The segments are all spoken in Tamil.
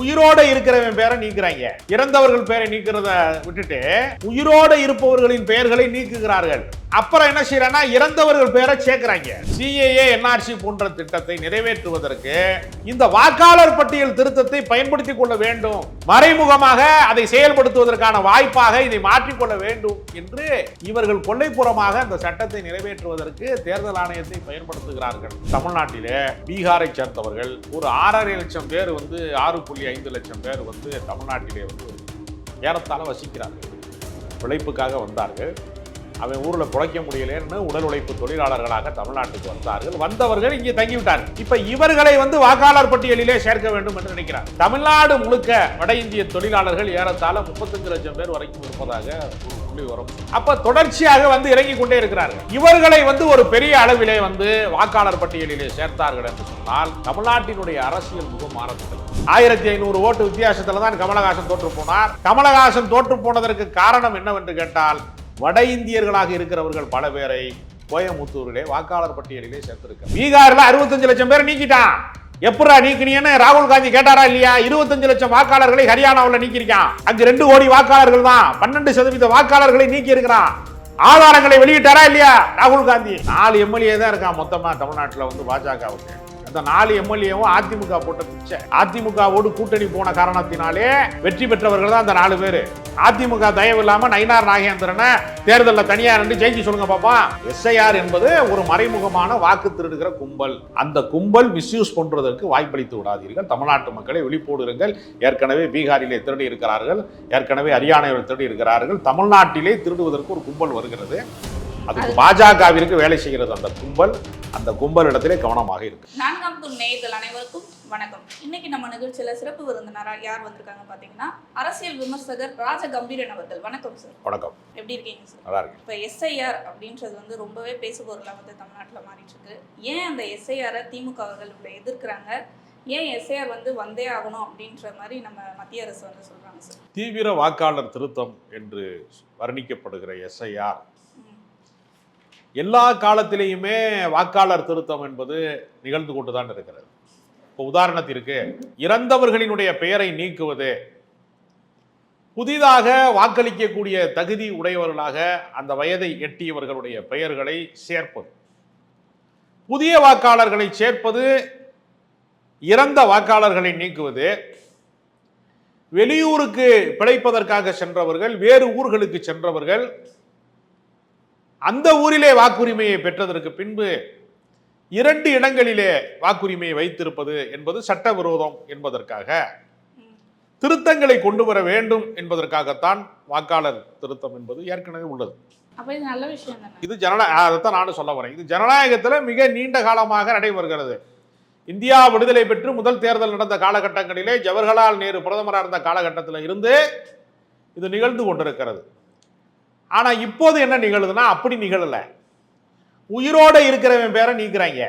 உயிரோட இருக்கிறவன் பேரை நீக்கிறாங்க. இறந்தவர்கள் பேரை நீக்கிறத விட்டுட்டு உயிரோட இருப்பவர்களின் பெயர்களை நீக்குகிறார்கள். அப்புறம் என்ன செய்யறாங்கன்னா இறந்தவர்கள் பேரை சேர்க்கிறாங்க. சிஏஏ என்ஆர்சி போன்ற திட்டத்தை நிறைவேற்றுவதற்கு இந்த வாக்காளர் பட்டியல் திருத்தத்தை பயன்படுத்திக் கொள்ள வேண்டும். மறைமுகமாக அதை செயல்படுத்துவதற்கான வாய்ப்பாக இதை மாற்றிக்கொள்ள வேண்டும் என்று இவர்கள் கொள்ளைப்புறமாக அந்த சட்டத்தை நிறைவேற்றுவதற்கு தேர்தல் ஆணையத்தை பயன்படுத்துகிறார்கள். தமிழ்நாட்டிலே பீகாரை சேர்ந்தவர்கள் ஒரு ஆறரை லட்சம் பேர் வந்து ஆறு புள்ளி புள்ளி ஐந்து லட்சம் பேர் வந்து தமிழ்நாட்டிலே வந்து ஏறத்தாழ வசிக்கிறார்கள். உழைப்புக்காக வந்தார்கள். அவன் ஊரில் பிழைக்க முடியலன்னு உடல் உழைப்பு தொழிலாளர்களாக தமிழ்நாட்டுக்கு வந்தார்கள். வந்தவர்கள் இங்கே தங்கிவிட்டார்கள். இப்ப இவர்களை வந்து வாக்காளர் பட்டியலிலே சேர்க்க வேண்டும் என்று நினைக்கிறார். தமிழ்நாடு முழுக்க வட இந்திய தொழிலாளர்கள் ஏறத்தாழ முப்பத்தஞ்சு லட்சம் பேர் வரைக்கும் இருப்பதாக புள்ளி வரும். அப்ப தொடர்ச்சியாக வந்து இறங்கி கொண்டே இருக்கிறார்கள். இவர்களை வந்து ஒரு பெரிய அளவிலே வந்து வாக்காளர் பட்டியலிலே சேர்த்தார்கள் என்று சொன்னால் தமிழ்நாட்டினுடைய அரசியல் முகம் மாறப்பட்டது ஆயிரத்தி ஐநூறு ஓட்டு வித்தியாசத்துல தான் கமலஹாசன் தோற்று போனார். கமலஹாசன் தோற்று போனதற்கு காரணம் என்னவென்று கேட்டால் வட இந்தியர்களாக இருக்கிறவர்கள் பல பேரை கோயமுத்தூரிலே வாக்காளர் பட்டியலிலே சேர்த்திருக்க பீகாரில் அறுபத்தஞ்சு லட்சம் பேர் நீக்கிட்டான். எப்படா நீக்கினீன்னு ராகுல் காந்தி கேட்டாரா இல்லையா? இருபத்தஞ்சு லட்சம் வாக்காளர்களை ஹரியானாவில் நீக்கியிருக்கான். அங்கு ரெண்டு கோடி வாக்காளர்கள் தான். பன்னெண்டு சதவீத வாக்காளர்களை நீக்கி இருக்கிறான் ஆதாரங்களை வெளியிட்டாரா இல்லையா? ராகுல் காந்தி. நாலு எம்எல்ஏ தான் இருக்கான் மொத்தமா தமிழ்நாட்டில் வந்து பாஜகவுக்கு. அந்த நாலு எம்எல்ஏவும் அதிமுக போட்ட பிச்சை அதிமுகவோடு கூட்டணி போன காரணத்தினாலே வெற்றி பெற்றவர்கள் தான் அந்த நாலு பேர். அதிமுக தயவு இல்லாம நயினார் நாகேந்திரனை தேர்தலில் தனியா ரெண்டு ஜெயிச்சு சொல்லுங்க பாப்பா. எஸ்ஐஆர் என்பது ஒரு மறைமுகமான வாக்கு திருடுகிற கும்பல். அந்த கும்பல் மிஸ்யூஸ் பண்றதற்கு வாய்ப்பளித்து விடாதீர்கள். தமிழ்நாட்டு மக்களை விழிப்போடுங்கள் ஏற்கனவே பீகாரிலே திருடி இருக்கிறார்கள். ஏற்கனவே ஹரியானாவில் திருடி இருக்கிறார்கள். தமிழ்நாட்டிலே திருடுவதற்கு ஒரு கும்பல் வருகிறது. அதுக்கு பாஜகவிற்கு வேலை செய்கிறது அந்த கும்பல் அந்த கும்பல் இடத்திலே கவனமாக இருக்கு. நான்காம் தூண் நேயர்கள் அனைவருக்கும் வணக்கம். இன்னைக்கு நம்ம நிகழ்ச்சியில சிறப்பு விருந்தினரா யார் வந்திருக்காங்க பாத்தீங்கன்னா அரசியல் விமர்சகர் ராஜ கம்பீரன் அவர்கள். வணக்கம் சார் வணக்கம். எப்படி இருக்கீங்க சார் நல்லா இருக்கு இப்போ எஸ்ஐஆர் அப்படின்றது வந்து ரொம்பவே பேசுபொருளாக வந்து தமிழ்நாட்டில் மாறிட்டு இருக்கு. ஏன் அந்த எஸ்ஐஆரை திமுக அவர்கள் இவ்வளோ எதிர்க்கிறாங்க? ஏன் எஸ்ஐஆர் வந்து வந்தே ஆகணும் அப்படின்ற மாதிரி நம்ம மத்திய அரசு வந்து சொல்றாங்க சார் தீவிர வாக்காளர் திருத்தம் என்று வர்ணிக்கப்படுகிற எஸ்ஐஆர். எல்லா காலத்திலேயுமே வாக்காளர் திருத்தம் என்பது நிகழ்ந்து கொண்டுதான் இருக்கிறது. இப்போ உதாரணத்திற்கு இறந்தவர்களினுடைய பெயரை நீக்குவது புதிதாக வாக்களிக்கக்கூடிய தகுதி உடையவர்களாக அந்த வயதை எட்டியவர்களுடைய பெயர்களை சேர்ப்பது புதிய வாக்காளர்களை சேர்ப்பது இறந்த வாக்காளர்களை நீக்குவது வெளியூருக்கு பிழைப்பதற்காக சென்றவர்கள் வேறு ஊர்களுக்கு சென்றவர்கள் அந்த ஊரிலே வாக்குரிமையை பெற்றதற்கு பின்பு இரண்டு இடங்களிலே வாக்குரிமையை வைத்திருப்பது என்பது சட்டவிரோதம் என்பதற்காக. திருத்தங்களை கொண்டு வர வேண்டும் என்பதற்காகத்தான் வாக்காளர் திருத்தம் என்பது ஏற்கனவே உள்ளது. இது ஜனநாயக அதைத்தான் நானும் சொல்ல வரேன். இது ஜனநாயகத்தில் மிக நீண்ட காலமாக நடைபெறுகிறது. இந்தியா விடுதலை பெற்று முதல் தேர்தல் நடந்த காலகட்டங்களிலே ஜவஹர்லால் நேரு பிரதமராக இருந்த காலகட்டத்தில் இருந்து இது நிகழ்ந்து கொண்டிருக்கிறது. ஆனால் இப்போது என்ன நிகழுதுன்னா அப்படி நிகழல. உயிரோட இருக்கிறவன் பேரை நீக்குறாங்க.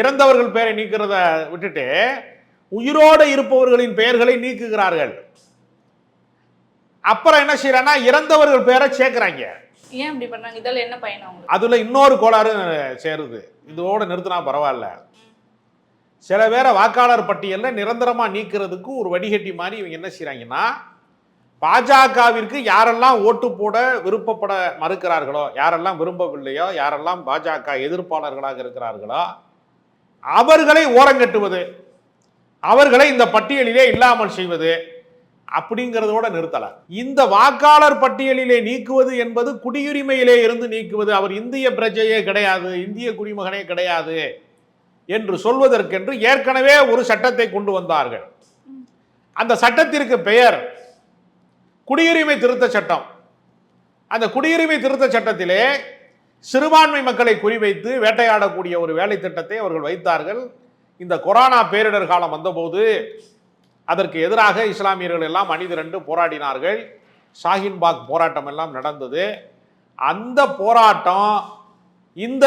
இறந்தவர்கள் பேரை நீக்கிறத விட்டுட்டு உயிரோட இருப்பவர்களின் பெயர்களை நீக்குகிறார்கள். அப்புறம் என்ன செய்யறாங்கன்னா இறந்தவர்கள் பேரை சேர்க்கிறாங்க. ஏன் இப்படி பண்றாங்க? இதில் என்ன அவங்களுக்கு? அதுல இன்னொரு கோளாறு சேருது. இதோட நிறுத்தினா பரவாயில்ல. சில பேரை வாக்காளர் பட்டியல்ல நிரந்தரமா நீக்கிறதுக்கு ஒரு வடிகட்டி மாதிரி இவங்க என்ன செய்றாங்கன்னா பாஜகவிற்கு யாரெல்லாம் ஓட்டு போட விருப்பப்பட மறுக்கிறார்களோ யாரெல்லாம் விரும்பவில்லையோ யாரெல்லாம் பாஜக எதிர்ப்பாளர்களாக இருக்கிறார்களோ அவர்களை ஓரங்கட்டுவது அவர்களை இந்த பட்டியலிலே இல்லாமல் செய்வது அப்படிங்கிறதோட நிறுத்தல. இந்த வாக்காளர் பட்டியலிலே நீக்குவது என்பது குடியுரிமையிலே இருந்து நீக்குவது அவர் இந்திய பிரஜையே கிடையாது இந்திய குடிமகனே கிடையாது என்று சொல்வதற்கென்று ஏற்கனவே ஒரு சட்டத்தை கொண்டு வந்தார்கள். அந்த சட்டத்திற்கு பெயர் குடியுரிமை திருத்த சட்டம். அந்த குடியுரிமை திருத்த சட்டத்திலே சிறுபான்மை மக்களை குறிவைத்து வேட்டையாடக்கூடிய ஒரு வேலை திட்டத்தை அவர்கள் வைத்தார்கள். இந்த கொரோனா பேரிடர் காலம் வந்தபோது அதற்கு எதிராக இஸ்லாமியர்கள் எல்லாம் அணிதிரண்டு போராடினார்கள். ஷாஹின்பாக் போராட்டம் எல்லாம் நடந்தது. அந்த போராட்டம் இந்த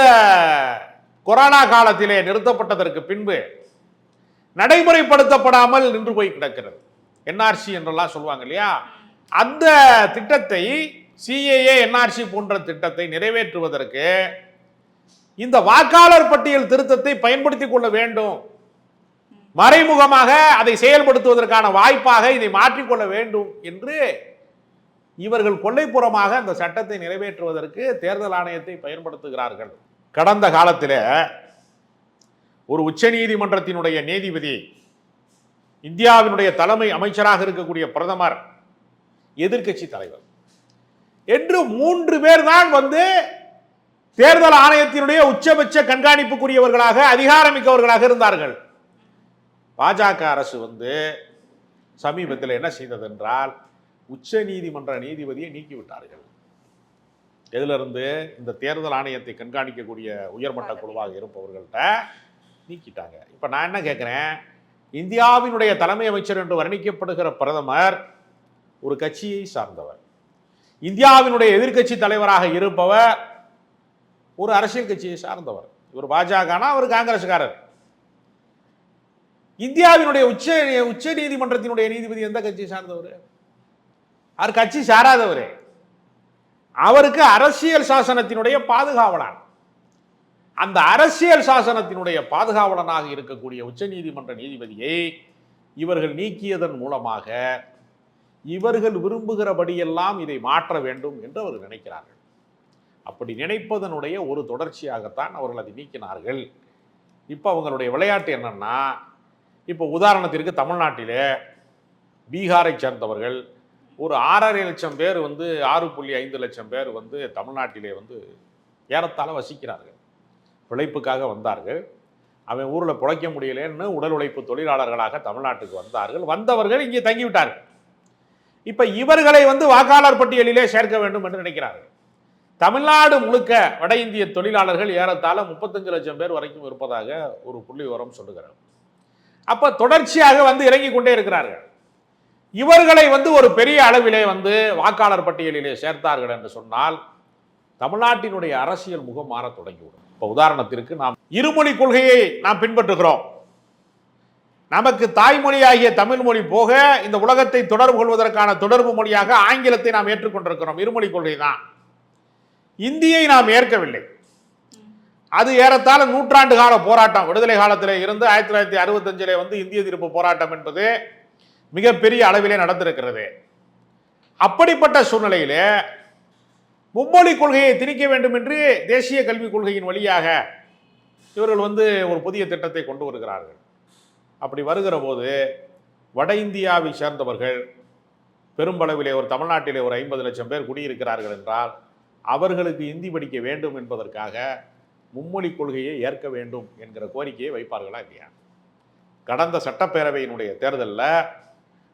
கொரோனா காலத்திலே நிறுத்தப்பட்டதற்கு பின்பு நடைமுறைப்படுத்தப்படாமல் நின்று போய் கிடக்கிறது. என்ஆர்சி என்றெல்லாம் சொல்லுவாங்க இல்லையா? அந்த திட்டத்தை சிஏஏ என்ஆர்சி போன்ற திட்டத்தை நிறைவேற்றுவதற்கு இந்த வாக்காளர் பட்டியல் திருத்தத்தை பயன்படுத்திக் கொள்ள வேண்டும். மறைமுகமாக அதை செயல்படுத்துவதற்கான வாய்ப்பாக இதை மாற்றிக்கொள்ள வேண்டும் என்று இவர்கள் கொள்ளைப்புறமாக அந்த சட்டத்தை நிறைவேற்றுவதற்கு தேர்தல் ஆணையத்தை பயன்படுத்துகிறார்கள். கடந்த காலத்தில் ஒரு உச்சநீதிமன்றத்தினுடைய நீதிபதி இந்தியாவினுடைய தலைமை அமைச்சராக இருக்கக்கூடிய பிரதமர் எதிர்க்கட்சி தலைவர். என்று மூன்று பேர் தான் வந்து தேர்தல் ஆணையத்தினுடைய உச்சபட்ச கண்காணிப்புக்குரியவர்களாக அதிகாரமிக்கவர்களாக இருந்தார்கள். பாஜக அரசு வந்து சமீபத்தில் என்ன செய்தது என்றால் உச்ச நீதிமன்ற நீதிபதியை நீக்கிவிட்டார்கள். எதிலிருந்து இந்த தேர்தல் ஆணையத்தை கண்காணிக்கக்கூடிய உயர்மட்ட குழுவாக இருப்பவர்கள்ட்ட நீக்கிட்டாங்க. இப்போ நான் என்ன கேட்குறேன் இந்தியாவினுடைய தலைமை அமைச்சர் என்று வர்ணிக்கப்படுகிற பிரதமர் ஒரு கட்சியை சார்ந்தவர். இந்தியாவினுடைய எதிர்க்கட்சி தலைவராக இருப்பவர் ஒரு அரசியல் கட்சியை சார்ந்தவர். இவர் பாஜகனா அவர் காங்கிரஸ்காரர். இந்தியாவினுடைய உச்ச உச்ச நீதிமன்றத்தினுடைய நீதிபதி எந்த கட்சியை சார்ந்தவர்? அவர் கட்சி சாராதவர். அவருக்கு அரசியல் சாசனத்தினுடைய பாதுகாவலன். அந்த அரசியல் சாசனத்தினுடைய பாதுகாவலனாக இருக்கக்கூடிய உச்ச நீதிமன்ற நீதிபதியை இவர்கள் நீக்கியதன் மூலமாக இவர்கள் விரும்புகிறபடியெல்லாம் இதை மாற்ற வேண்டும் என்று அவர் நினைக்கிறார்கள். அப்படி நினைப்பதனுடைய ஒரு தொடர்ச்சியாகத்தான் அவர்கள் அதை நீக்கினார்கள். இப்போ அவங்களுடைய விளையாட்டு என்னன்னா இப்போ உதாரணத்திற்கு தமிழ்நாட்டிலே பீகாரை சேர்ந்தவர்கள் ஒரு ஆறரை லட்சம் பேர் வந்து ஆறு புள்ளி ஐந்து லட்சம் பேர் வந்து தமிழ்நாட்டிலே வந்து ஏறத்தாழ வசிக்கிறார்கள். பிழைப்புக்காக வந்தார்கள். அவன் ஊரில் பிழைக்க முடியலன்னு உடல் உழைப்பு தொழிலாளர்களாக தமிழ்நாட்டுக்கு வந்தார்கள். வந்தவர்கள் இங்கே தங்கிவிட்டார்கள். இப்போ இவர்களை வந்து வாக்காளர் பட்டியலிலே சேர்க்க வேண்டும் என்று நினைக்கிறார்கள். தமிழ்நாடு முழுக்க வட இந்திய தொழிலாளர்கள் ஏறத்தாழ முப்பத்தஞ்சு லட்சம் பேர் வரைக்கும் இருப்பதாக ஒரு புள்ளி விவரம் சொல்லுகிறார் அப்போ தொடர்ச்சியாக வந்து இறங்கி கொண்டே இருக்கிறார்கள். இவர்களை வந்து ஒரு பெரிய அளவிலே வந்து வாக்காளர் பட்டியலிலே சேர்த்தார்கள் என்று சொன்னால் தமிழ்நாட்டினுடைய அரசியல் முகம் மாறத் தொடங்கிவிடும். இப்போ உதாரணத்திற்கு நாம் இருமொழி கொள்கையை நாம் பின்பற்றுகிறோம். நமக்கு தாய்மொழியாகிய தமிழ் மொழி போக இந்த உலகத்தை தொடர்பு கொள்வதற்கான தொடர்பு மொழியாக ஆங்கிலத்தை நாம் ஏற்றுக்கொண்டிருக்கிறோம். இருமொழி கொள்கை தான். இந்தியை நாம் ஏற்கவில்லை. அது ஏறத்தாழ நூற்றாண்டு கால போராட்டம். விடுதலை காலத்தில் இருந்து ஆயிரத்தி தொள்ளாயிரத்தி அறுபத்தஞ்சிலே வந்து இந்திய திருப்பு போராட்டம் என்பது மிகப்பெரிய அளவிலே நடந்திருக்கிறது. அப்படிப்பட்ட சூழ்நிலையில் மும்மொழி கொள்கையை திணிக்க வேண்டும் என்று தேசிய கல்விக் கொள்கையின் வழியாக இவர்கள் வந்து ஒரு புதிய திட்டத்தை கொண்டு வருகிறார்கள். அப்படி வருகிற போது வட இந்தியாவை சேர்ந்தவர்கள் பெரும்பளவிலே ஒரு தமிழ்நாட்டிலே ஒரு ஐம்பது லட்சம் பேர் குடியிருக்கிறார்கள் என்றால் அவர்களுக்கு இந்தி படிக்க வேண்டும் என்பதற்காக மும்மொழி கொள்கையை ஏற்க வேண்டும் என்கிற கோரிக்கையை வைப்பார்களா இல்லையா? கடந்த சட்டப்பேரவையினுடைய தேர்தலில்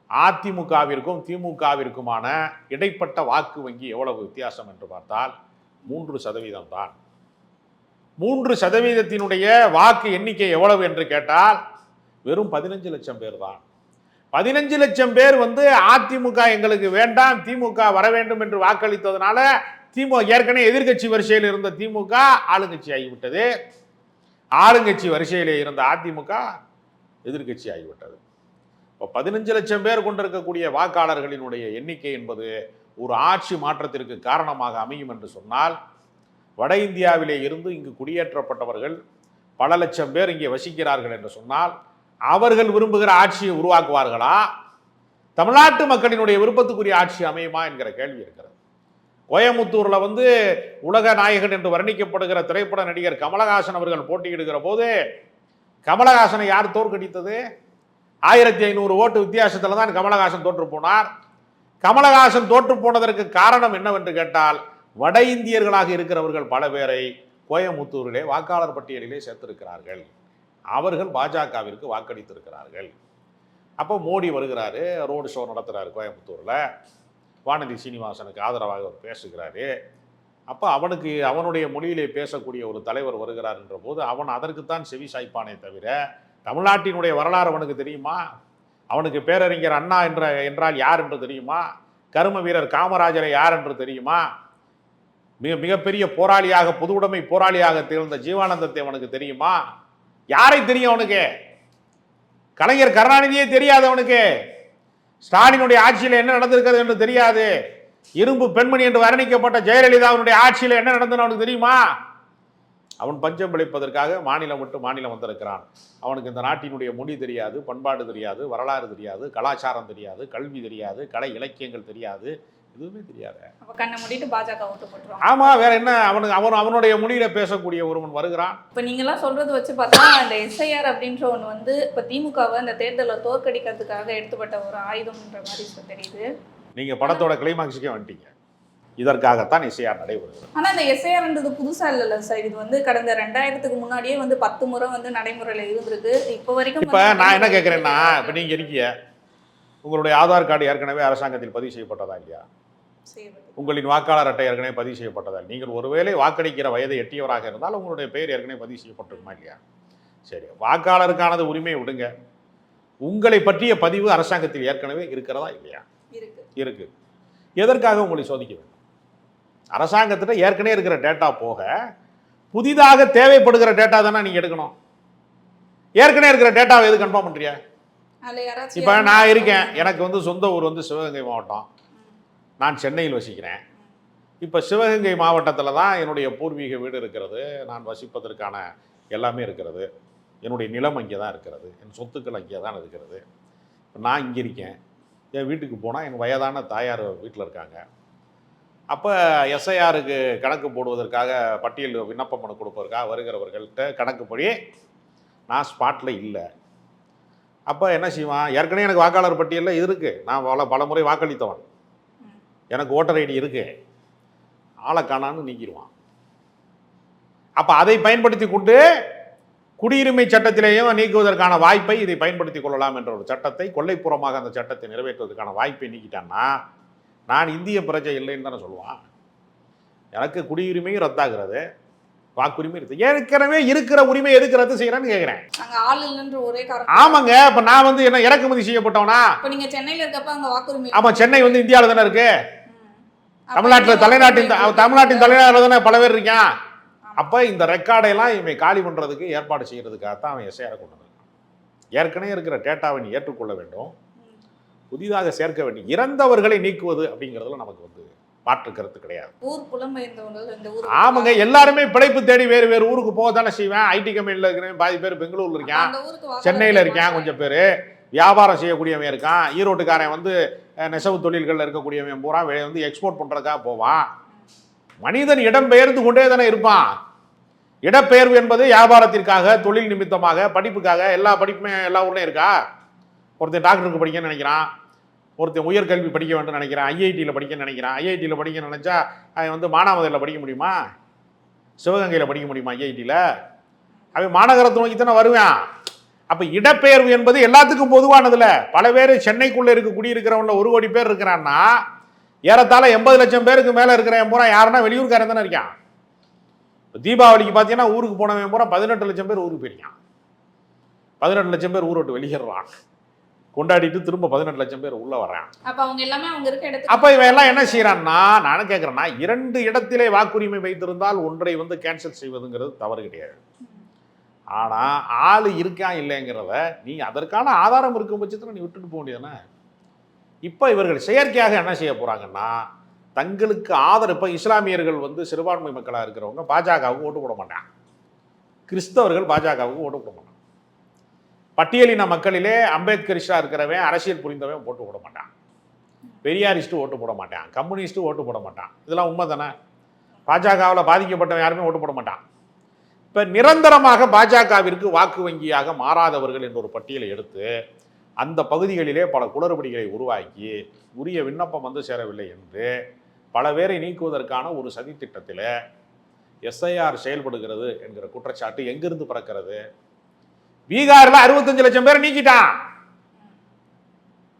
அதிமுகவிற்கும் திமுகவிற்குமான இடைப்பட்ட வாக்கு வங்கி எவ்வளவு வித்தியாசம் என்று பார்த்தால் மூன்று சதவீதம் தான் மூன்று சதவீதத்தினுடைய வாக்கு எண்ணிக்கை எவ்வளவு என்று கேட்டால் வெறும் பதினஞ்சு லட்சம் பேர் தான். பதினஞ்சு லட்சம் பேர் வந்து அதிமுக எங்களுக்கு வேண்டாம் திமுக வர வேண்டும் என்று வாக்களித்ததுனால திமுக ஏற்கனவே எதிர்க்கட்சி வரிசையில் இருந்த திமுக ஆளுங்கட்சி ஆகிவிட்டது. ஆளுங்கட்சி வரிசையிலே இருந்த அதிமுக எதிர்க்கட்சி ஆகிவிட்டது. இப்போ பதினஞ்சு லட்சம் பேர் கொண்டிருக்கக்கூடிய வாக்காளர்களினுடைய எண்ணிக்கை என்பது ஒரு ஆட்சி மாற்றத்திற்கு காரணமாக அமையும் என்று சொன்னால் வட இந்தியாவிலே இருந்து இங்கு குடியேற்றப்பட்டவர்கள் பல லட்சம் பேர் இங்கே வசிக்கிறார்கள் என்று சொன்னால் அவர்கள் விரும்புகிற ஆட்சியை உருவாக்குவார்களா? தமிழ்நாட்டு மக்களினுடைய விருப்பத்துக்குரிய ஆட்சி அமையுமா என்கிற கேள்வி இருக்கிறது. கோயமுத்தூரில் வந்து உலக நாயகன் என்று வர்ணிக்கப்படுகிற திரைப்பட நடிகர் கமலஹாசன் அவர்கள் போட்டியிடுகிற போது கமலஹாசனை யார் தோற்கடித்தது? ஆயிரத்தி ஐநூறு ஓட்டு வித்தியாசத்தில் தான் கமலஹாசன் தோற்று போனார். கமலஹாசன் தோற்று போனதற்கு காரணம் என்னவென்று கேட்டால் வட இந்தியர்களாக இருக்கிறவர்கள் பல பேரை கோயமுத்தூரிலே வாக்காளர் பட்டியலிலே சேர்த்திருக்கிறார்கள். அவர்கள் பாஜகவிற்கு வாக்களித்திருக்கிறார்கள். அப்போ மோடி வருகிறாரு ரோடு ஷோ நடத்துகிறாரு கோயம்புத்தூரில். வானதி சீனிவாசனுக்கு ஆதரவாக அவர் பேசுகிறாரு. அப்போ அவனுக்கு அவனுடைய மொழியிலே பேசக்கூடிய ஒரு தலைவர் வருகிறார் என்ற போது அவன் அதற்குத்தான் செவி சாய்ப்பானே தவிர தமிழ்நாட்டினுடைய வரலாறு அவனுக்கு தெரியுமா? அவனுக்கு பேரறிஞர் அண்ணா என்ற என்றால் யார் என்று தெரியுமா? கரும வீரர் காமராஜரை யார் என்று தெரியுமா? மிக மிகப்பெரிய போராளியாக பொது உடைமை போராளியாக திகழ்ந்த ஜீவானந்தத்தை அவனுக்கு தெரியுமா? யாரை தெரியும் அவனுக்கு? கலைஞர் கருணாநிதியே தெரியாது அவனுக்கு. ஸ்டாலினுடைய ஆட்சியில் என்ன நடந்திருக்கிறது என்று தெரியாது. இரும்பு பெண்மணி என்று வர்ணிக்கப்பட்ட ஜெயலலிதாவினுடைய ஆட்சியில் என்ன நடந்ததுன்னு அவனுக்கு தெரியுமா? அவன் பஞ்சம் பிழைப்பதற்காக மாநிலம் விட்டு மாநிலம் வந்திருக்கிறான். அவனுக்கு இந்த நாட்டினுடைய மொழி தெரியாது பண்பாடு தெரியாது வரலாறு தெரியாது கலாச்சாரம் தெரியாது கல்வி தெரியாது கலை இலக்கியங்கள் தெரியாது. எதுவுமே தெரியாது. கண்ணை மூடிட்டு பாஜக ஓட்டு போட்டுருவாங்க ஆமா வேற என்ன? அவனுக்கு அவன் அவனுடைய மொழியில பேசக்கூடிய ஒருவன் வருகிறான். இப்ப நீங்கெல்லாம் சொல்றது வச்சு பார்த்தா அந்த எஸ்ஐஆர் அப்படின்ற ஒண்ணு வந்து இப்ப திமுகவை இந்த தேர்தலில் தோற்கடிக்கிறதுக்காக எடுத்துப்பட்ட ஒரு ஆயுதம்ன்ற மாதிரி இப்ப தெரியுது. நீங்க படத்தோட கிளைமாக்ஸுக்கே வந்துட்டீங்க. இதற்காகத்தான் இசையார் நடைபெறுகிறது. ஆனா இந்த எஸ்ஐஆர்ன்றது புதுசா இல்லைல்ல சார். இது வந்து கடந்த ரெண்டாயிரத்துக்கு முன்னாடியே வந்து பத்து முறை வந்து நடைமுறையில இருந்திருக்கு. இப்போ வரைக்கும் இப்ப நான் என்ன கேட்கிறேன்னா இப்ப நீங்க இருக்கீங்க. உங்களுடைய ஆதார் கார்டு ஏற்கனவே அரசாங்கத்தில் பதிவு செய்யப்பட்டதா இல்லையா. உங்களின் வாக்காளர் அட்டை ஏற்கனவே பதிவு செய்யப்பட்டதா? நீங்கள் ஒருவேளை வாக்களிக்கிற வயதை எட்டியவராக இருந்தால் உங்களுடைய பெயர் ஏற்கனவே பதிவு செய்யப்பட்டிருக்குமா இல்லையா? சரி வாக்காளருக்கானது உரிமை விடுங்க. உங்களை பற்றிய பதிவு அரசாங்கத்தில் ஏற்கனவே இருக்கிறதா இல்லையா? இருக்கு. எதற்காக உங்களை சோதிக்க வேண்டும்? அரசாங்கத்திட்ட ஏற்கனவே இருக்கிற டேட்டா போக புதிதாக தேவைப்படுகிற டேட்டா தானே நீங்க எடுக்கணும். ஏற்கனவே இருக்கிற டேட்டாவை எது கன்ஃபார்ம் யாராச்சும் இப்போ நான் இருக்கேன். எனக்கு வந்து சொந்த ஊர் வந்து சிவகங்கை மாவட்டம். நான் சென்னையில் வசிக்கிறேன். இப்போ சிவகங்கை மாவட்டத்தில் தான் என்னுடைய பூர்வீக வீடு இருக்கிறது. நான் வசிப்பதற்கான எல்லாமே இருக்கிறது. என்னுடைய நிலம் அங்கே தான் இருக்கிறது. என் சொத்துக்கள் அங்கே தான் இருக்கிறது. இப்போ நான் இங்கே இருக்கேன். என் வீட்டுக்கு போனால் என் வயதான தாயார் வீட்டில் இருக்காங்க. அப்போ எஸ்ஐஆருக்கு கணக்கு போடுவதற்காக பட்டியல் விண்ணப்ப மனு கொடுப்பதற்காக வருகிறவர்கள்ட்ட கணக்குப்படி நான் ஸ்பாட்டில் இல்லை. அப்போ என்ன செய்வான்? ஏற்கனவே எனக்கு வாக்காளர் பட்டியலில் இருக்குது நான் பல பல முறை வாக்களித்தவன். எனக்கு ஓட்டர் ஐடி இருக்கு. ஆளை காணான்னு நீக்கிடுவான். அப்போ அதை பயன்படுத்தி கொண்டு குடியுரிமை சட்டத்திலேயும் நீக்குவதற்கான வாய்ப்பை இதை பயன்படுத்தி கொள்ளலாம் என்ற ஒரு சட்டத்தை கொல்லைப்புறமாக அந்த சட்டத்தை நிறைவேற்றுவதற்கான வாய்ப்பை நீக்கிட்டான்னா நான் இந்திய பிரஜை இல்லைன்னு தானே சொல்லுவான். எனக்கு குடியுரிமையும் ரத்தாகிறது வாக்குரிமை இருக்கு. ஏற்கனவே இருக்கிற உரிமை எதுக்கு ரத்து செய்யறேன்னு காரணம். ஆமாங்க இப்போ நான் வந்து என்ன இறக்குமதி செய்யப்பட்டவனா? இப்ப நீங்க சென்னையில இருக்கப்ப அங்க வாக்குரிமை ஆமா சென்னை வந்து இந்தியாவில் தானே இருக்கு. தமிழ்நாட்டில் தலைநாட்டின் தமிழ்நாட்டின் தலைநகரில் தானே பல பேர் இருக்கான் அப்போ இந்த ரெக்கார்டையெல்லாம் இவன் காலி பண்ணுறதுக்கு ஏற்பாடு செய்கிறதுக்காக தான் அவன் எஸ்ஐஆரை கொண்டு வந்திருக்கான் ஏற்கனவே இருக்கிற டேட்டாவை நீ ஏற்றுக்கொள்ள வேண்டும். புதிதாக சேர்க்க வேண்டும். இறந்தவர்களை நீக்குவது அப்படிங்கிறதுல நமக்கு வந்து மாற்று கருத்து கிடையாது. ஆமாங்க எல்லாருமே பிழைப்பு தேடி வேறு வேறு ஊருக்கு போக தானே செய்வேன். ஐடி கம்பெனியில் இருக்கிறவன் பாதி பேர் பெங்களூர்ல இருக்கான் சென்னையில் இருக்கான். கொஞ்சம் பேர். வியாபாரம் செய்யக்கூடியவன் இருக்கான். ஈரோட்டுக்காரன் வந்து நெசவு தொழில்களில் இருக்கக்கூடியவன் பூரா வெளிய வந்து எக்ஸ்போர்ட் பண்ணுறதுக்காக போவான். மனிதன் இடம்பெயர்ந்து கொண்டே தானே இருப்பான். இடப்பெயர்வு என்பது வியாபாரத்திற்காக தொழில் நிமித்தமாக படிப்புக்காக எல்லா படிப்புமே எல்லா ஊர்லேயும் இருக்கா? ஒருத்தன் டாக்டருக்கு படிக்கணும்னு நினைக்கிறான். ஒருத்தன் உயர்கல்வி படிக்க வேண்டும் நினைக்கிறான். ஐஐடியில் படிக்க நினைக்கிறான். ஐஐடியில் படிக்க நினைச்சா அவன் வந்து மானாமதுரையில் படிக்க முடியுமா? சிவகங்கையில் படிக்க முடியுமா ஐஐடியில் அவன் மாநகரத்தை நோக்கி தானே வருவான். அப்போ இடப்பெயர்வு என்பது எல்லாத்துக்கும் பொதுவானதுல. பல பேர் சென்னைக்குள்ளே இருக்க குடியிருக்கிறவங்கள ஒரு கோடி பேர் இருக்கிறான்னா ஏறத்தாழ எண்பது லட்சம் பேருக்கு மேலே இருக்கிறவன் பூரா யாருன்னா வெளியூர்காரன் தானே இருக்கான். இப்ப தீபாவளிக்கு பார்த்தீங்கன்னா ஊருக்கு போனவன் பூரா பதினெட்டு லட்சம் பேர் ஊருக்கு போயிருக்கான். பதினெட்டு லட்சம் பேர் ஊரை விட்டு வெளியேறான் கொண்டாடிட்டு திரும்ப பதினெட்டு லட்சம் பேர் உள்ள வர்றான். அப்ப அவங்க எல்லாமே அவங்க இருக்க இடத்துக்கு அப்ப இவன் எல்லாம் என்ன செய்யறான்னா நானும் கேட்கறேன்னா இரண்டு இடத்திலே வாக்குரிமை வைத்திருந்தால் ஒன்றை வந்து கேன்சல் செய்வதுங்கிறது தவறு கிடையாது. ஆனால் ஆள் இருக்கான் இல்லைங்கிறத நீ அதற்கான ஆதாரம் இருக்கும் பட்சத்தில் நீ விட்டுட்டு போக வேண்டியதானே இப்போ இவர்கள் செயற்கையாக என்ன செய்ய போகிறாங்கன்னா தங்களுக்கு ஆதரவு இப்போ இஸ்லாமியர்கள் வந்து சிறுபான்மை மக்களாக இருக்கிறவங்க பாஜகவுக்கு ஓட்டு போட மாட்டாங்க. கிறிஸ்தவர்கள் பாஜகவுக்கு ஓட்டு போட மாட்டாங்க. பட்டியலின மக்களிலே அம்பேத்கரிஸ்டாக இருக்கிறவன் அரசியல் புரிந்தவன் ஓட்டு போட மாட்டான். பெரியாரிஸ்ட்டு ஓட்டு போட மாட்டான். கம்யூனிஸ்ட்டு ஓட்டு போட மாட்டான். இதெல்லாம் உண்மை தானே? பாஜகவில் பாதிக்கப்பட்டவன் யாருமே ஓட்டு போட மாட்டான். இப்போ நிரந்தரமாக பாஜகவிற்கு வாக்கு வங்கியாக மாறாதவர்கள் என்ற ஒரு பட்டியலை எடுத்து அந்த பகுதிகளிலே பல குளறுபடிகளை உருவாக்கி உரிய விண்ணப்பம் வந்து சேரவில்லை என்று பல பேரை நீக்குவதற்கான ஒரு சதித்திட்டத்தில் எஸ்ஐஆர் செயல்படுகிறது என்கிற குற்றச்சாட்டு எங்கிருந்து பிறக்கிறது? பீகாரில் அறுபத்தஞ்சு லட்சம் பேர் நீக்கிட்டான்.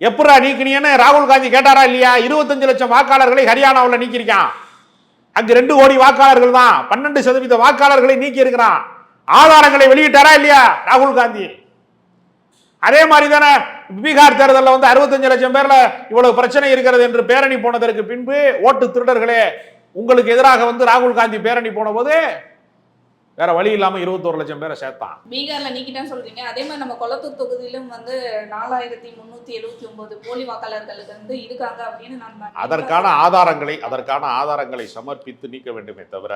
எப்படா நீக்கினீன்னு ராகுல் காந்தி கேட்டாரா இல்லையா? இருபத்தஞ்சு லட்சம் வாக்காளர்களை ஹரியானாவில் நீக்கியிருக்கான். அங்கு ரெண்டு கோடி வாக்காளர்கள் தான். பன்னெண்டு சதவீத வாக்காளர்களை நீக்கி இருக்கிறான். ஆதாரங்களை வெளியிட்டாரா இல்லையா? ராகுல் காந்தி. அதே மாதிரி தானே பீகார் தேர்தலில் வந்து அறுபத்தஞ்சு லட்சம் பேர்ல இவ்வளவு பிரச்சனை இருக்கிறது என்று பேரணி போனதற்கு பின்பு ஓட்டு திருடர்களே உங்களுக்கு எதிராக வந்து ராகுல் காந்தி பேரணி போன போது வேற வழி இல்லாம இருபத்தோரு லட்சம் பேரை சேர்த்தான் பீகார்ல நீக்கிட்டேன்னு சொல்றீங்க அதே மாதிரி நம்ம கொளத்தூர் தொகுதியிலும் வந்து நாலாயிரத்தி முன்னூத்தி எழுபத்தி ஒன்பது போலி வாக்காளர்களுக்கு வந்து இருக்காங்க அப்படின்னு நம்ம அதற்கான ஆதாரங்களை அதற்கான ஆதாரங்களை சமர்ப்பித்து நீக்க வேண்டுமே தவிர.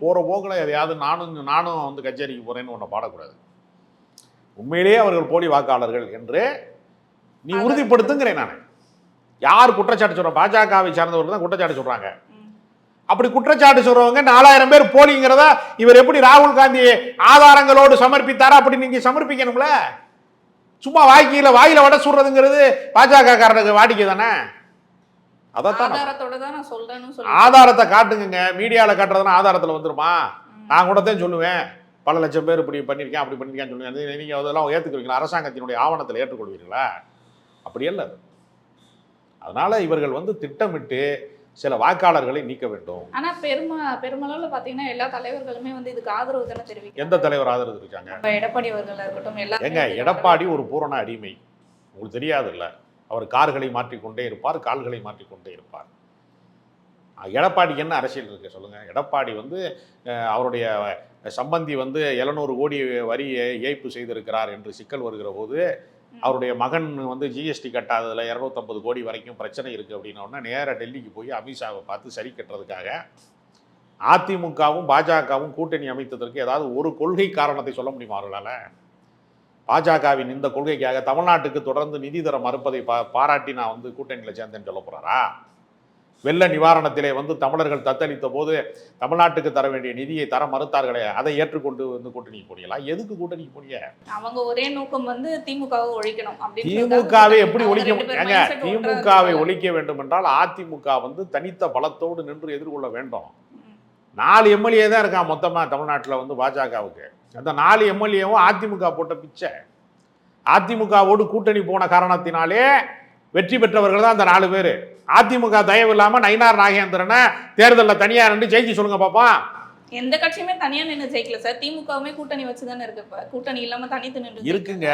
போற போக்குல எதையாவது நானும் நானும் வந்து கச்சேரிக்கு போறேன்னு ஒன்று பாடக்கூடாது உண்மையிலேயே அவர்கள் போலி வாக்காளர்கள் என்று நீ. உறுதிப்படுத்துங்கிறேன் நான் யார் குற்றச்சாட்டு சொல்ற பாஜகவை சார்ந்தவர்கள் தான் குற்றச்சாட்டு சொல்றாங்க. அப்படி குற்றச்சாட்டு சொல்றவங்க நாலாயிரம் பேர் போலிங்கிறதா இவர் எப்படி ராகுல் காந்தி ஆதாரங்களோடு சமர்ப்பித்தாரா? அப்படி நீங்க சமர்ப்பிக்கணும்ல. சும்மா வாய்க்கில வாயில வட சுடுறதுங்கிறது பாஜக காரனுக்கு வாடிக்கை தானே? அதைத்தான் ஆதாரத்தை காட்டுங்க மீடியாவில் காட்டுறதுனா ஆதாரத்தில் வந்துருமா. நான் கூட தான் சொல்லுவேன். பல லட்சம் பேர் இப்படி பண்ணியிருக்கேன் அப்படி பண்ணியிருக்கேன்னு அது நீங்கள் அதெல்லாம் ஏற்றுக்குவீங்களா அரசாங்கத்தினுடைய ஆவணத்தில் ஏற்றுக்கொள்வீங்களா அப்படி அது. அதனால இவர்கள் வந்து திட்டமிட்டு சில வாக்காளர்களை நீக்க வேண்டும். ஆனா பெருமா பெருமளவுல பாத்தீங்கன்னா எல்லா தலைவர்களுமே வந்து இதுக்கு ஆதரவு தானே தெரிவிக்கிறாங்க. எந்த தலைவர் ஆதரவு இருக்காங்க? எடப்பாடி அவர்களா இருக்கட்டும் எல்லா ஏங்க எடப்பாடி ஒரு பூரண அடிமை. உங்களுக்கு தெரியாது இல்ல அவர் கார்களை மாற்றிக்கொண்டே இருப்பார் கால்களை மாற்றிக்கொண்டே இருப்பார். எடப்பாடிக்கு என்ன அரசியல் இருக்கு சொல்லுங்க. எடப்பாடி வந்து அவருடைய சம்பந்தி வந்து எழுநூறு கோடி வரி ஏய்ப்பு செய்திருக்கிறார் என்று சிக்கல் வருகிற போது அவருடைய மகன் வந்து ஜிஎஸ்டி கட்டாததில் இரநூத்தம்பது கோடி வரைக்கும் பிரச்சனை இருக்குது அப்படின்னோடனே நேராக டெல்லிக்கு போய் அமித்ஷாவை பார்த்து சரி கட்டுறதுக்காக அதிமுகவும் பாஜகவும் கூட்டணி அமைத்ததற்கு ஏதாவது ஒரு கொள்கை காரணத்தை சொல்ல முடியுமா அவர்களால்? பாஜகவின் இந்த கொள்கைக்காக தமிழ்நாட்டுக்கு தொடர்ந்து நிதி தர மறுப்பதை பா பாராட்டி நான் வந்து கூட்டணியில் சேர்ந்தேன்னு சொல்ல போகிறாரா வெள்ள நிவாரணத்திலே வந்து தமிழர்கள் தத்தளித்த போது தமிழ்நாட்டுக்கு தர வேண்டிய நிதியை தர மறுத்தார்களே அதை ஏற்றுக்கொண்டு வந்து கூட்டணிக்கு போனீங்களா எதுக்கு கூட்டணிக்கு போனீங்க அவங்க ஒரே நோக்கம் வந்து திமுகவை ஒழிக்கணும் திமுகவை எப்படி ஒழிக்க ஏங்க திமுகவை. ஒழிக்க வேண்டும் என்றால் அதிமுக வந்து தனித்த பலத்தோடு நின்று எதிர்கொள்ள வேண்டும். நாலு எம்எல்ஏ தான் இருக்கான் மொத்தமாக தமிழ்நாட்டில் வந்து பாஜகவுக்கு? அந்த நாலு எம்எல்ஏவும் அதிமுக போட்ட பிச்சை. அதிமுகவோடு கூட்டணி போன காரணத்தினாலே வெற்றி பெற்றவர்கள் தான் அந்த நாலு பேர். அதிமுக தயவு இல்லாமல் நயினார் நாகேந்திரனை தேர்தலில் தனியாக நின்று ஜெயிச்சு சொல்லுங்க பாப்போம் எந்த கட்சியுமே தனியா நின்னு ஜெயிக்கல சார். திமுகவுமே கூட்டணி வச்சு தானே இருக்கு. இப்ப கூட்டணி இல்லாம தனித்து நின்று இருக்குங்க.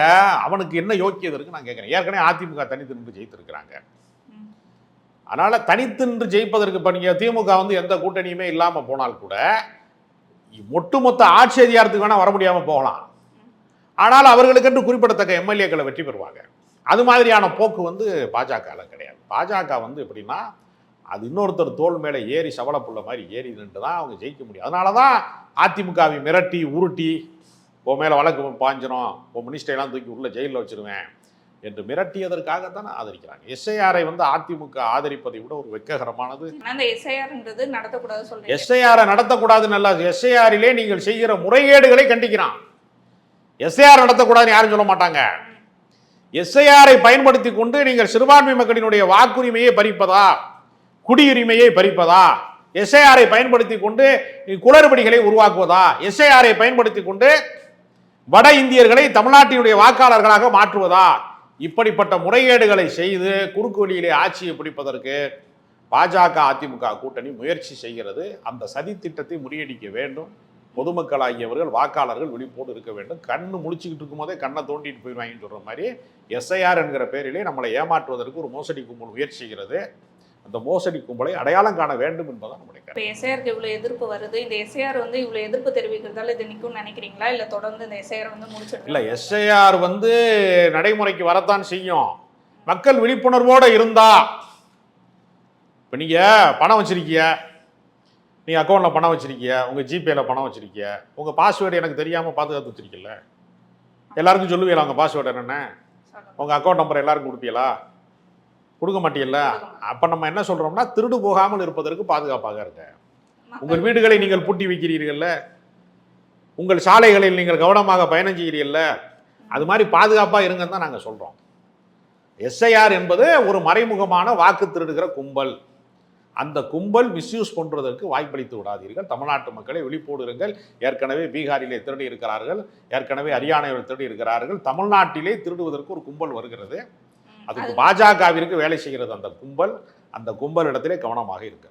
அவனுக்கு என்ன யோக்கியது இருக்கு நான் கேட்குறேன் ஏற்கனவே அதிமுக தனித்து நின்று ஜெயித்திருக்கிறாங்க. அதனால தனித்து நின்று ஜெயிப்பதற்கு இப்போ நீங்கள் திமுக வந்து எந்த கூட்டணியுமே இல்லாமல் போனால் கூட ஒட்டுமொத்த ஆட்சி அதிகாரத்துக்கு வேணால் வர முடியாமல் போகலாம். ஆனால் அவர்களுக்கென்று குறிப்பிடத்தக்க எம்எல்ஏக்களை வெற்றி பெறுவாங்க. அது மாதிரியான போக்கு வந்து பாஜகவில் கிடையாது. பாஜக வந்து எப்படின்னா அது இன்னொருத்தர் தோல் மேலே ஏறி சவளப்புள்ள மாதிரி ஏறி நின்று தான் அவங்க ஜெயிக்க முடியும். அதனால தான் அதிமுகவை மிரட்டி உருட்டி உன் மேலே வழக்கு பாஞ்சிரும் உன் மினிஸ்டரெல்லாம் தூக்கி உள்ள ஜெயிலில் வச்சிருவேன் என்று மிரட்டியதற்காகத்தான் ஆதரிக்கிறாங்க. எஸ்ஐஆரை வந்து அதிமுக ஆதரிப்பதை விட ஒரு அந்த எஸ்ஐஆர்ன்றது நடத்தக்கூடாது எஸ்ஐஆரை நடத்தக்கூடாது நல்லா எஸ்ஐஆரிலே நீங்கள் செய்கிற முறைகேடுகளை கண்டிக்கிறான். எஸ்ஐஆர் நடத்தக்கூடாதுன்னு யாரும் சொல்ல மாட்டாங்க. எஸ்ஐஆரை பயன்படுத்தி கொண்டு நீங்கள் சிறுபான்மை மக்களினுடைய வாக்குரிமையை பறிப்பதா? குடியுரிமையை பறிப்பதா? எஸ்ஐஆரை பயன்படுத்தி கொண்டு குளறுபடிகளை உருவாக்குவதா? எஸ்ஐஆரை பயன்படுத்தி கொண்டு வட இந்தியர்களை தமிழ்நாட்டினுடைய வாக்காளர்களாக மாற்றுவதா? இப்படிப்பட்ட முறைகேடுகளை செய்து குறுக்கு வழியிலே ஆட்சியை பிடிப்பதற்கு பாஜக அதிமுக கூட்டணி முயற்சி செய்கிறது. அந்த சதி திட்டத்தை முறியடிக்க வேண்டும். பொதுமக்கள் ஆகியவர்கள் வாக்காளர்கள் விழிப்போடு இருக்க வேண்டும். கண்ணு முழிச்சுக்கிட்டு இருக்கும்போதே கண்ணை தோண்டிட்டு போயிடுவாங்கன்னு சொல்ற மாதிரி எஸ்ஐஆர் என்கிற பேரிலே நம்மளை ஏமாற்றுவதற்கு ஒரு மோசடி கும்பல் முயற்சி செய்கிறது அந்த மோசடி கும்பலை அடையாளம் காண வேண்டும் என்பதான் நம்முடைய. இப்ப எஸ்ஐஆருக்கு இவ்வளவு எதிர்ப்பு வருது. இந்த எஸ்ஐஆர் வந்து இவ்வளவு எதிர்ப்பு தெரிவிக்கிறதால இது நிக்கும்னு நினைக்கிறீங்களா? இல்ல தொடர்ந்து இந்த எஸ்ஐஆர் வந்து முடிச்சிட்டு இல்ல எஸ்ஐஆர் வந்து நடைமுறைக்கு வரத்தான் செய்யும். மக்கள் விழிப்புணர்வோட இருந்தா. இப்போ நீங்க பணம் வச்சிருக்கீங்க நீங்க அக்கௌண்ட்ல பணம் வச்சிருக்கீங்க உங்க ஜிபேல பணம் வச்சிருக்கீங்க உங்க பாஸ்வேர்டு எனக்கு தெரியாம பாதுகாத்து வச்சிருக்கீல்ல எல்லாருக்கும் சொல்லுவீங்களா உங்க பாஸ்வேர்டு என்னன்னு? உங்க அக்கௌண்ட் நம்பர் எல்லாருக்கும் கொடுப்பீங்களா கொடுக்க மாட்டீங்கல்ல அப்ப நம்ம என்ன சொல்றோம்னா திருடு போகாமல் இருப்பதற்கு பாதுகாப்பாக இருங்க. உங்கள் வீடுகளை நீங்கள் பூட்டி வைக்கிறீர்கள்ல? உங்கள் சாலைகளில் நீங்கள் கவனமாக பயணம் செய்கிறீர்கள்ல? அது மாதிரி பாதுகாப்பாக இருங்கன்னு தான் நாங்கள் சொல்கிறோம் எஸ்ஐஆர் என்பது ஒரு மறைமுகமான வாக்கு திருடுகிற கும்பல். அந்த கும்பல் மிஸ்யூஸ் பண்ணுறதற்கு வாய்ப்பளித்து விடாதீர்கள். தமிழ்நாட்டு மக்களை விழிப்போடு இருங்கள் ஏற்கனவே பீகாரிலே திருடி இருக்கிறார்கள். ஏற்கனவே ஹரியானாவில் திருடி இருக்கிறார்கள். தமிழ்நாட்டிலே திருடுவதற்கு ஒரு கும்பல் வருகிறது. அதுக்கு பாஜகவிற்கு வேலை செய்கிறது அந்த கும்பல். அந்த கும்பலிடத்திலே கவனமாக இருக்கு